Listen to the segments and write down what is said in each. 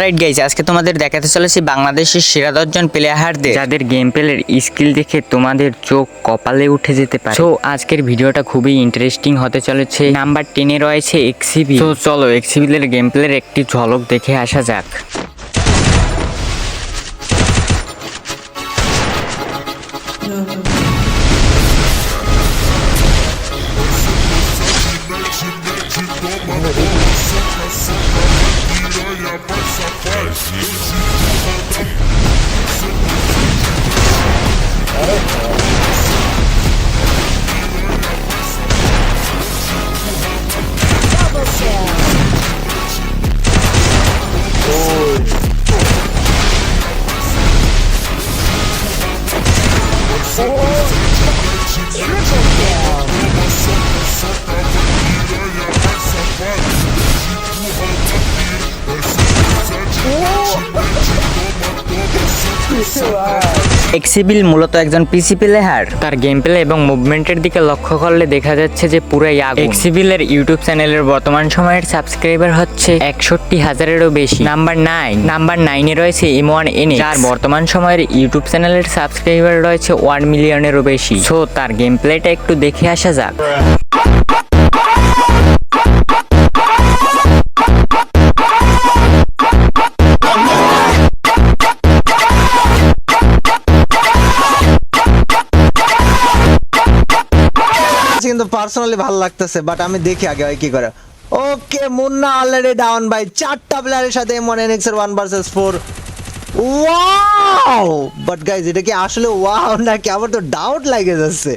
Right guys আজকে তোমাদের দেখাতে চলেছি বাংলাদেশের সেরা দশজন প্লেয়ারদের যাদের গেম প্লের স্কিল দেখে তোমাদের চোখ কপালে উঠে যেতে পারে। সো আজকের ভিডিওটা খুবই ইন্টারেস্টিং হতে চলেছে। নাম্বার টেনে রয়েছে এক্সিবি তো চলো এক্সিবিলের গেম প্লের একটি ঝলক দেখে আসা যাক। এক্সিবিল মূলত একজন পিসি প্লেয়ার তার গেম প্লে এবং মুভমেন্টের দিকে লক্ষ্য করলে দেখা যাচ্ছে যে পুরাই আগুন। এক্সিবিলের ইউটিউব চ্যানেলের বর্তমান সময়ের সাবস্ক্রাইবার হচ্ছে একষট্টি হাজারেরও বেশি। নাম্বার নাইন নাম্বার নাইনে রয়েছে এম ওয়ান এন যার বর্তমান সময়ের ইউটিউব চ্যানেলের সাবস্ক্রাইবার রয়েছে ওয়ান মিলিয়নেরও বেশি। সো তার গেম প্লেটা একটু দেখে আসা যাক। পার্সোনালি ভালো লাগতেছে বাট আমি দেখি আগে ভাই কি করে। Okay Munna already down by চারটা প্লেয়ারের সাথে মনে এনএক্স এর one versus four wow but guys এটা কি আসলে ওয়াও নাকি? আবার তো ডাউট লাগে যাচ্ছে।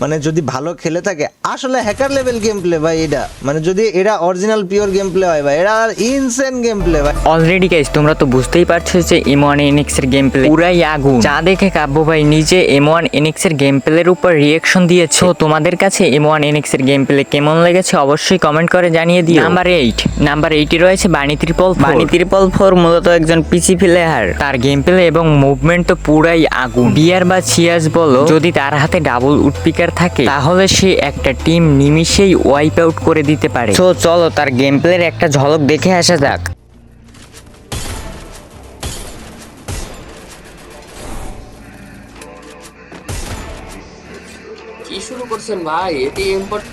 মানে যদি ভালো খেলে থাকে আসলে হ্যাকার লেভেল গেম প্লে ভাই এটা। মানে যদি এটা অরিজিনাল পিওর গেম প্লে হয় ভাই এটা ইনসেন গেম প্লে ভাই। অলরেডি গাইস তোমরা তো বুঝতেই পারছ যে এম ওয়ান এনএক্স এর গেম প্লে পুরাই আগুন। যা দেখে কাব্য ভাই নিজে এম ওয়ান এনএক্স এর গেম প্লের উপর রিয়েকশন দিয়েছ। তোমাদের কাছে এম ওয়ান এনএক্স এর গেম প্লে কেমন লেগেছে অবশ্যই কমেন্ট করে জানিয়ে দিও। নাম্বার এইট নাম্বার এইটে রয়েছে বাণী ত্রিপল বাণী ত্রিপল ফোর মূলত একজন পিসি প্লেয়ার তার গেম প্লে এবং মুভমেন্ট তো পুরাই আগুন। বিয়ার বা চিয়াজ বলো যদি তার হাতে ডাবল উডপিকার থাকে তাহলে সে একটা টিম নিমিশেই ওয়াইপ আউট করে দিতে পারে। তো চলো তার গেম প্লের একটা ঝলক দেখে আসা যাক। কি শুরু করছেন ভাই? এটি ইম্পোর্ট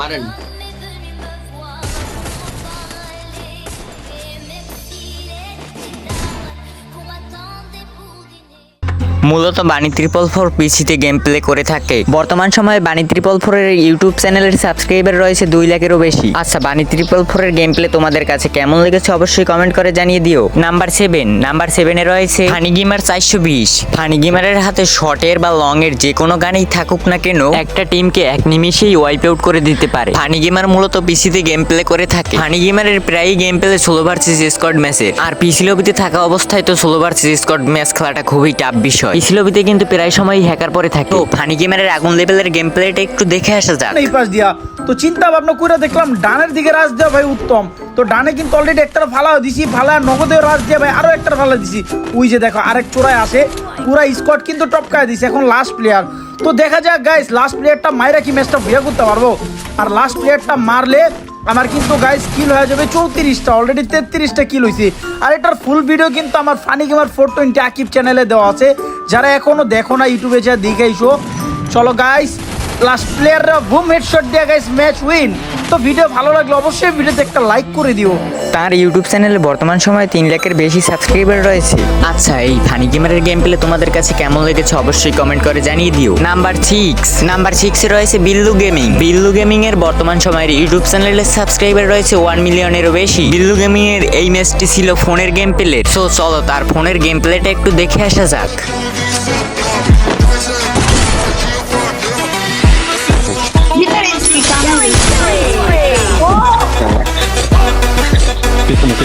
মারেন। মূলত বাণী ত্রিপল ফোর পিসিতে গেম প্লে করে থাকে। বর্তমান সময়ে বাণী ত্রিপল ফোরের ইউটিউব চ্যানেলের সাবস্ক্রাইবার রয়েছে দুই লাখেরও বেশি। আচ্ছা বাণী ত্রিপল ফোরের গেম প্লে তোমাদের কাছে কেমন লেগেছে অবশ্যই কমেন্ট করে জানিয়ে দিও। নাম্বার সেভেন নাম্বার সেভেনে রয়েছে ফানি গেমার চারশো বিশ। ফানি গেমারের হাতে শর্টের বা লং এর যে কোনো গানেই থাকুক না কেন, একটা টিমকে এক নিমিষেই ওয়াইপ আউট করে দিতে পারে। ফানি গেমার মূলত পিসিতে গেম প্লে করে থাকে। ফানি গেমারের প্রায়ই গেম প্লে ষোলো ভার্সেস স্কোয়াড ম্যাচের আর পিসি লবিতে থাকা অবস্থায় তো ষোলো ভার্সেস স্কোয়াড ম্যাচ খেলাটা খুবই টাফ বিষয়। পিসি লবিতে কিন্তু প্রায় সময়ই হ্যাকার পরে থাকে। তো ফানি গেমারের আগুন লেভেলের গেম প্লেটা একটু দেখে আসা যাক। এই পাশ দিয়া। তো চিন্তা ভাবনা করে দেখলাম ডানের দিকে রাজ দেওয়া ভাই উত্তম। তো ডানে কিন্তু অলরেডি একটা ফালা দিছি ফালা নগদে রাজ দিয়ে ভাই আরও একটা ফালা দিছি। ওই যে দেখো আরেক চোরায় আসে পুরা স্কোয়াড কিন্তু টপকায় দিছে এখন লাস্ট প্লেয়ার তো দেখা যাক গাইস লাস্ট প্লেয়ারটা মাইরা কি ম্যাচটা ভিয়া করতে পারব? আর লাস্ট প্লেয়ারটা মারলে আমার কিন্তু গাইস কিল হয়ে যাবে চৌত্রিশটা অলরেডি তেত্রিশটা কিল হয়েছে আর এটার ফুল ভিডিও কিন্তু আমার funny gamer four twenty Akib চ্যানেলে দেওয়া আছে। যারা এখনও দেখো না ইউটিউবে যা দিঘাইছো চলো গাইস লাস্ট প্লেয়াররা বুম হেডশট দিয়ে গাইস ম্যাচ উইন তো ভিডিও ভালো লাগলে অবশ্যই ভিডিওতে একটা লাইক করে দিও। তার ইউটিউব চ্যানেলে বর্তমান সময়ে তিন লাখের বেশি সাবস্ক্রাইবার রয়েছে। আচ্ছা এই ফানি গেমারের গেম প্লে তোমাদের কাছে কেমন লেগেছে অবশ্যই কমেন্ট করে জানিয়ে দিও। নাম্বার সিক্স নাম্বার সিক্সে রয়েছে বিল্লু গেমিং বিল্লু গেমিং এর বর্তমান সময়ের ইউটিউব চ্যানেলের সাবস্ক্রাইবার রয়েছে ওয়ান মিলিয়নেরও বেশি। বিল্লু গেমিং এর এই ম্যাচটি ছিল ফোনের গেম প্লে সো চলো তার ফোনের গেম প্লেটা একটু দেখে আসা যাক।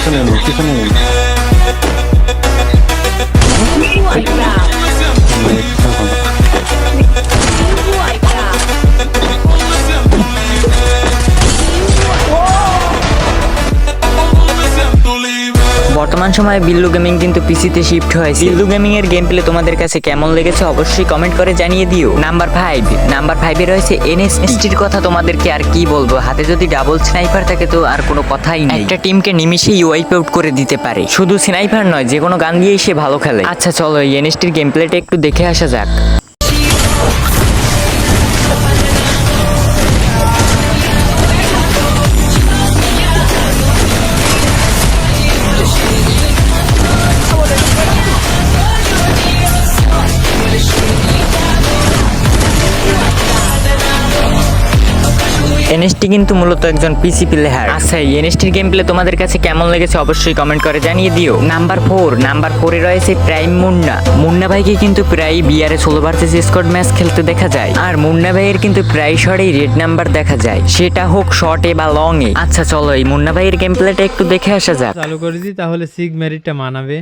피선이 형, 피선이 형. বর্তমান সময়ে বিল্লু গেমিং কিন্তু পিসিতে শিফট হয়েছে। বিল্লু গেমিং এর গেম প্লে তোমাদের কাছে কেমন লেগেছে অবশ্যই কমেন্ট করে জানিয়ে দিও। নাম্বার ফাইভ নাম্বার ফাইভে রয়েছে এনএসটির কথা তোমাদেরকে আর কি বলব? হাতে যদি ডাবল স্নাইপার থাকে তো আর কোনো কথাই নেই। একটা টিমকে নিমিশেই ওয়াইপ আউট করে দিতে পারে। শুধু স্নাইপার নয় যে কোনো গান দিয়েই সে ভালো খেলে। আচ্ছা চলো এনএসটির গেম প্লেটা একটু দেখে আসা যাক। এনএসটি কিন্তু মূলত একজন পিসি প্লেয়ার আচ্ছা এই এনএসটির গেম প্লে তোমাদের কাছে কেমন লেগেছে অবশ্যই কমেন্ট করে জানিয়ে দিও। নাম্বার ফোর নাম্বার ফোরে রয়েছে প্রাইম মুন্না। মুন্না ভাইকে কিন্তু প্রায় বিয়ারে ষোলো ভার্সেস স্কোয়াড ম্যাচ খেলতে দেখা যায়। আর মুন্না ভাইয়ের কিন্তু প্রায় শটেই রেড নাম্বার দেখা যায়। সেটা হোক শর্টে বা লং এ। আচ্ছা চলো এই মুন্না ভাইয়ের গেম প্লেটা একটু দেখে আসা যাক। চালু করে দিই তাহলে সিগ মেরিটটা মানাবে।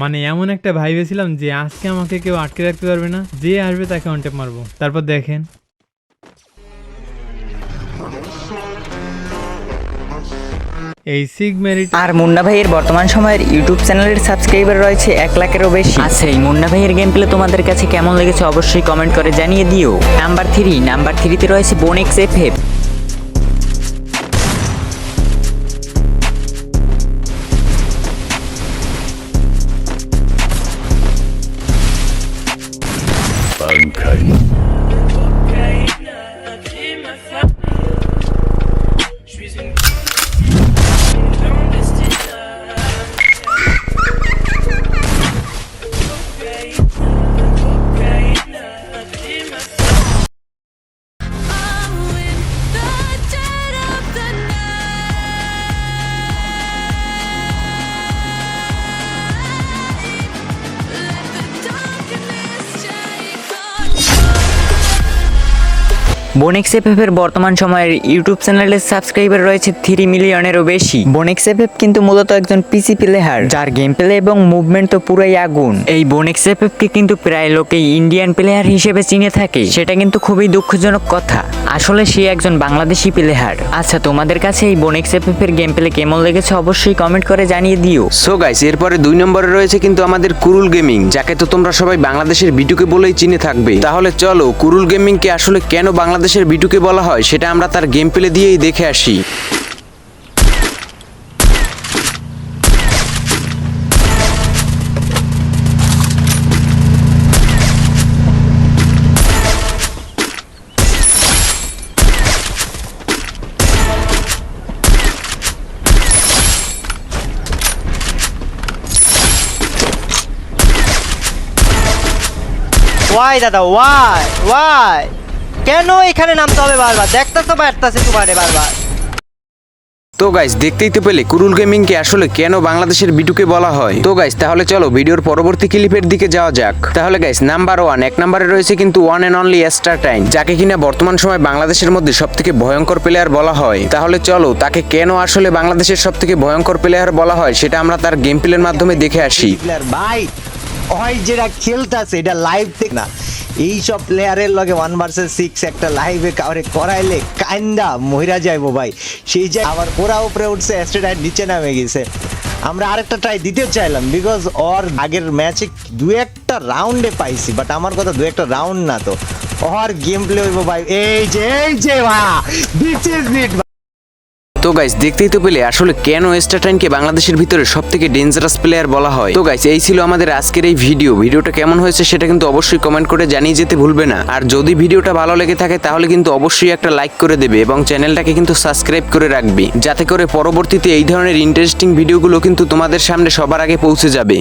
মানে এমন একটা ভাইবেছিলাম যে আজকে আমাকে কেউ আটকে রাখতে পারবে না যে আসবে তাকে অনটেপ মারবো। তারপর দেখেন। এই সিগ মেরিট আর মুন্না ভাইয়ের বর্তমান সময়ের ইউটিউব চ্যানেলের সাবস্ক্রাইবার রয়েছে এক লাখেরও বেশি। আচ্ছা এই মুন্না ভাইয়ের গেম প্লে তোমাদের কাছে কেমন লেগেছে অবশ্যই কমেন্ট করে জানিয়ে দিও। নাম্বার থ্রি নাম্বার থ্রিতে রয়েছে বোনেক্স এফ বোনেক্স এর বর্তমান সময়ের ইউটিউব চ্যানেলের সাবস্ক্রাইবার রয়েছে থ্রি মিলিয়নেরও বেশি। বোনেক্স এফ কিন্তু মূলত একজন পিসি প্লেয়ার যার গেম প্লে এবং মুভমেন্ট তো পুরাই আগুন। এই বোনেক্স কে কিন্তু প্রায় লোকেই ইন্ডিয়ান প্লেয়ার হিসেবে চিনে থাকে। সেটা কিন্তু খুবই দুঃখজনক কথা। আসলে সে একজন বাংলাদেশি প্লেয়ার আচ্ছা তোমাদের কাছে এই বোনেক্স এফ এর গেম প্লে কেমন লেগেছে অবশ্যই কমেন্ট করে জানিয়ে দিও। সো গাইস এরপরে দুই নম্বরে রয়েছে কিন্তু আমাদের কুরুল গেমিং যাকে তো তোমরা সবাই বাংলাদেশের বিটুকে বলেই চিনে থাকবে। তাহলে চলো কুরুল গেমিং কে আসলে কেন বাংলাদেশের বিটুকে বলা হয়, সেটা আমরা তার গেম প্লে দিয়েই দেখে আসি। ওয়াই দাদা ওয়াই ওয়াই কেন এখানে নামতে হবে বারবার? দেখতেছো পারতাছে তোমারে বারবার। তো গাইস দেখতেই তো পেলে কুরুল গেমিং কে আসলে কেন বাংলাদেশের বিটুকে বলা হয়? তো গাইস তাহলে চলো ভিডিওর পরবর্তী ক্লিপের দিকে যাওয়া যাক। তাহলে গাইস নাম্বার ওয়ান এক নাম্বারে রয়েছে কিন্তু one and only star time যাকে কিনা বর্তমান সময় বাংলাদেশের মধ্যে সব থেকে ভয়ঙ্কর প্লেয়ার বলা হয়। তাহলে চলো তাকে কেন আসলে বাংলাদেশের সব থেকে ভয়ঙ্কর প্লেয়ার বলা হয় সেটা আমরা তার গেম প্লের মাধ্যমে দেখে আসি। ভাই ওই যেটা খেলতাছে এটা লাইভ দেখ না। এই সব প্লেয়ারের লগে ওয়ান ভার্সেস সিক্স একটা লাইভে কাউরে করাইলে কান্দা মহিরা যাইবো ভাই। সেই যে আবার ওরা উপরে উঠছে অ্যাস্টেড নিচে নামে গেছে। আমরা আরেকটা ট্রাই দিতে চাইলাম বিকজ ওর আগের ম্যাচে দু একটা রাউন্ডে পাইছি বাট আমার কথা দু একটা রাউন্ড না তো। ওর গেম প্লে হইব ভাই। এই যে এই যে ভা দিস ইজ ইট তো গাইস দেখতেই তো পেলে আসলে কেন স্টারটাইনকে বাংলাদেশের ভিতরে সব থেকে ডেঞ্জারাস প্লেয়ার বলা হয়? তো গাইস এই ছিল আমাদের আজকের এই ভিডিও ভিডিওটা কেমন হয়েছে সেটা কিন্তু অবশ্যই কমেন্ট করে জানিয়ে যেতে ভুলবে না। আর যদি ভিডিওটা ভালো লেগে থাকে, তাহলে কিন্তু অবশ্যই একটা লাইক করে দেবে এবং চ্যানেলটাকে কিন্তু সাবস্ক্রাইব করে রাখবে। যাতে করে পরবর্তীতে এই ধরনের ইন্টারেস্টিং ভিডিওগুলো কিন্তু তোমাদের সামনে সবার আগে পৌঁছে যাবে।